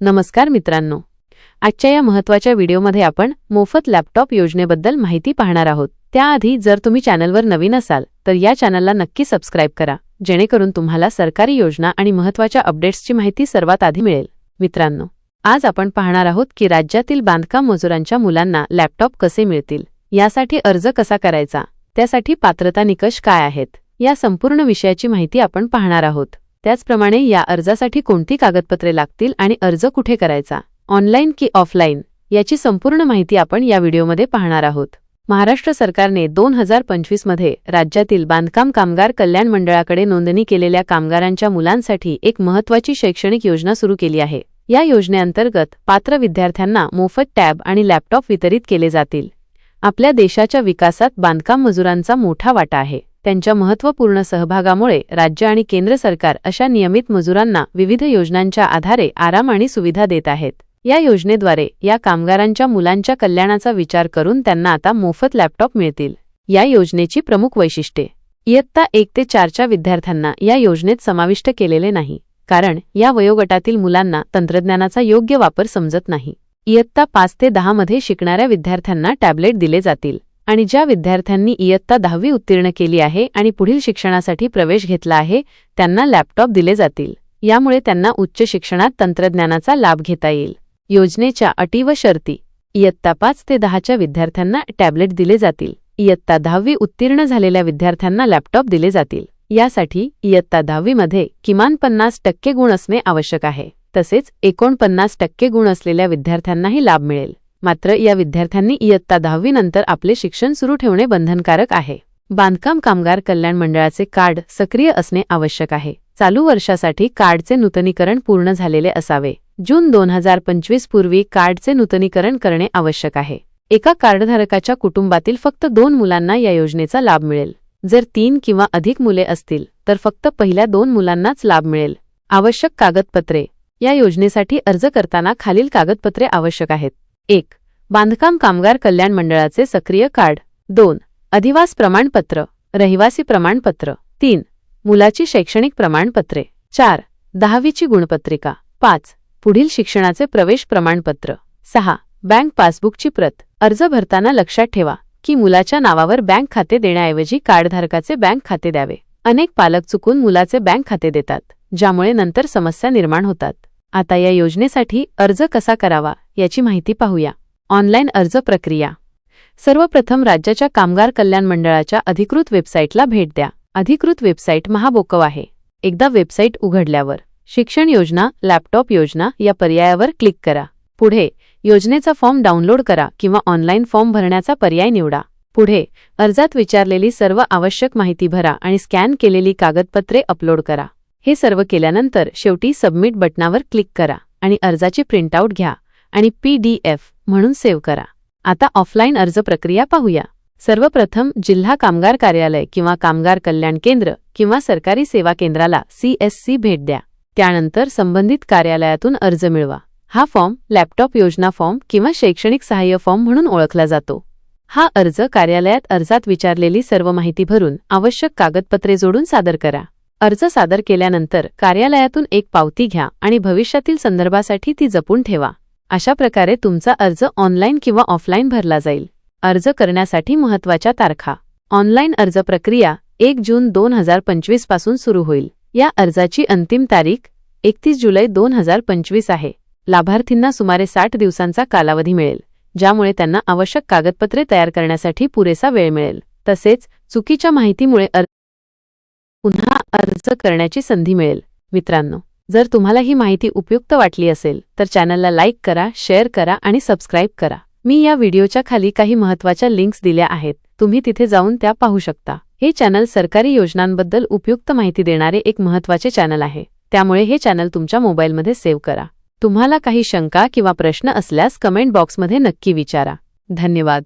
नमस्कार मित्रांनो. आजच्या या महत्त्वाच्या व्हिडिओमध्ये आपण मोफत लॅपटॉप योजनेबद्दल माहिती पाहणार आहोत. त्याआधी जर तुम्ही चॅनलवर नवीन असाल तर या चॅनलला नक्की सबस्क्राईब करा जेणेकरून तुम्हाला सरकारी योजना आणि महत्त्वाच्या अपडेट्सची माहिती सर्वात आधी मिळेल. मित्रांनो आज आपण पाहणार आहोत की राज्यातील बांधकाम मजुरांच्या मुलांना लॅपटॉप कसे मिळतील यासाठी अर्ज कसा करायचा त्यासाठी पात्रता निकष काय आहेत या संपूर्ण विषयाची माहिती आपण पाहणार आहोत. त्याचप्रमाणे या अर्जासाठी कोणती कागदपत्रे लागतील आणि अर्ज कुठे करायचा? ऑनलाईन की ऑफलाईन? याची संपूर्ण माहिती आपण या व्हिडिओमध्ये पाहणार आहोत. महाराष्ट्र सरकारने दोन हजार पंचवीसमध्ये राज्यातील बांधकाम कामगार कल्याण मंडळाकडे नोंदणी केलेल्या कामगारांच्या मुलांसाठी एक महत्त्वाची शैक्षणिक योजना सुरू केली आहे. या योजनेअंतर्गत पात्र विद्यार्थ्यांना मोफत टॅब आणि लॅपटॉप वितरित केले जातील. आपल्या देशाच्या विकासात बांधकाम मजुरांचा मोठा वाटा आहे. त्यांच्या महत्त्वपूर्ण सहभागामुळे राज्य आणि केंद्र सरकार अशा नियमित मजुरांना विविध योजनांच्या आधारे आराम आणि सुविधा देत आहेत. या योजनेद्वारे या कामगारांच्या मुलांच्या कल्याणाचा विचार करून त्यांना आता मोफत लॅपटॉप मिळतील. या योजनेची प्रमुख वैशिष्ट्ये. इयत्ता एक ते चारच्या विद्यार्थ्यांना या योजनेत समाविष्ट केलेले नाही कारण या वयोगटातील मुलांना तंत्रज्ञानाचा योग्य वापर समजत नाही. इयत्ता पाच ते दहामध्ये शिकणाऱ्या विद्यार्थ्यांना टॅबलेट दिले जातील. आणि ज्या विद्यार्थ्यांनी इयत्ता दहावी उत्तीर्ण केली आहे आणि पुढील शिक्षणासाठी प्रवेश घेतला आहे त्यांना लॅपटॉप दिले जातील. यामुळे त्यांना उच्च शिक्षणात तंत्रज्ञानाचा लाभ घेता येईल. योजनेच्या अटी व शर्ती. इयत्ता पाच ते दहाच्या विद्यार्थ्यांना टॅबलेट दिले जातील. इयत्ता दहावी उत्तीर्ण झालेल्या विद्यार्थ्यांना लॅपटॉप दिले जातील. यासाठी इयत्ता दहावीमध्ये किमान पन्नास टक्के गुण असणे आवश्यक आहे. तसेच एकोणपन्नास टक्के गुण असलेल्या विद्यार्थ्यांनाही लाभ मिळेल. मात्र या विद्यार्थ्यांनी इयत्ता दहावीनंतर आपले शिक्षण सुरू ठेवणे बंधनकारक आहे. बांधकाम कामगार कल्याण मंडळाचे कार्ड सक्रिय असणे आवश्यक आहे. चालू वर्षासाठी कार्डचे नूतनीकरण पूर्ण झालेले असावे. जून दोन हजार पंचवीस पूर्वी कार्डचे नूतनीकरण करणे आवश्यक आहे. एका कार्डधारकाच्या कुटुंबातील फक्त दोन मुलांना या योजनेचा लाभ मिळेल. जर तीन किंवा अधिक मुले असतील तर फक्त पहिल्या दोन मुलांनाच लाभ मिळेल. आवश्यक कागदपत्रे. या योजनेसाठी अर्ज करताना खालील कागदपत्रे आवश्यक आहेत. एक. बांधकाम कामगार कल्याण मंडळाचे सक्रिय कार्ड. दोन. अधिवास प्रमाणपत्र रहिवासी प्रमाणपत्र. तीन. मुलाची शैक्षणिक प्रमाणपत्रे. चार. दहावीची गुणपत्रिका. पाच. पुढील शिक्षणाचे प्रवेश प्रमाणपत्र. सहा. बँक पासबुकची प्रत. अर्ज भरताना लक्षात ठेवा की मुलाच्या नावावर बँक खाते देण्याऐवजी कार्डधारकाचे बँक खाते द्यावे. अनेक पालक चुकून मुलाचे बँक खाते देतात ज्यामुळे नंतर समस्या निर्माण होतात. आता या योजनेसाठी अर्ज कसा करावा याची माहिती पाहूया. ऑनलाईन अर्ज प्रक्रिया. सर्वप्रथम राज्याच्या कामगार कल्याण मंडळाच्या अधिकृत वेबसाईटला भेट द्या. अधिकृत वेबसाईट महाबोकव आहे. एकदा वेबसाईट उघडल्यावर शिक्षण योजना लॅपटॉप योजना या पर्यायावर क्लिक करा. पुढे योजनेचा फॉर्म डाउनलोड करा किंवा ऑनलाईन फॉर्म भरण्याचा पर्याय निवडा. पुढे अर्जात विचारलेली सर्व आवश्यक माहिती भरा आणि स्कॅन केलेली कागदपत्रे अपलोड करा. हे सर्व केल्यानंतर शेवटी सबमिट बटनावर क्लिक करा आणि अर्जाची प्रिंटआउट घ्या आणि पी डी एफ म्हणून सेव्ह करा. आता ऑफलाईन अर्ज प्रक्रिया पाहूया. सर्वप्रथम जिल्हा कामगार कार्यालय किंवा कामगार कल्याण केंद्र किंवा सरकारी सेवा केंद्राला सीएससी भेट द्या. त्यानंतर संबंधित कार्यालयातून अर्ज मिळवा. हा फॉर्म लॅपटॉप योजना फॉर्म किंवा शैक्षणिक सहाय्य फॉर्म म्हणून ओळखला जातो. हा अर्ज कार्यालयात अर्जात विचारलेली सर्व माहिती भरून आवश्यक कागदपत्रे जोडून सादर करा. अर्ज सादर केल्यानंतर कार्यालयातून एक पावती घ्या आणि भविष्यातील संदर्भासाठी ती जपून ठेवा. अशा प्रकारे तुमचा अर्ज ऑनलाईन किंवा ऑफलाईन भरला जाईल. अर्ज करण्यासाठी महत्त्वाच्या तारखा. ऑनलाईन अर्ज प्रक्रिया एक जून दोन हजार पंचवीसपासून सुरू होईल. या अर्जाची अंतिम तारीख एकतीस जुलै दोन हजार पंचवीस आहे. लाभार्थींना सुमारे साठ दिवसांचा कालावधी मिळेल ज्यामुळे त्यांना आवश्यक कागदपत्रे तयार करण्यासाठी पुरेसा वेळ मिळेल. तसेच चुकीच्या माहितीमुळे पुन्हा अर्ज करण्याची संधी मिळेल. मित्रांनो जर तुम्हाला ही माहिती उपयुक्त वाटली असेल तर चॅनलला लाईक करा शेअर करा आणि सबस्क्राईब करा. मी या व्हिडिओच्या खाली काही महत्त्वाच्या लिंक्स दिल्या आहेत. तुम्ही तिथे जाऊन त्या पाहू शकता. हे चॅनल सरकारी योजनांबद्दल उपयुक्त माहिती देणारे एक महत्त्वाचे चॅनल आहे. त्यामुळे हे चॅनल तुमच्या मोबाईलमध्ये सेव्ह करा. तुम्हाला काही शंका किंवा प्रश्न असल्यास कमेंट बॉक्समध्ये नक्की विचारा. धन्यवाद.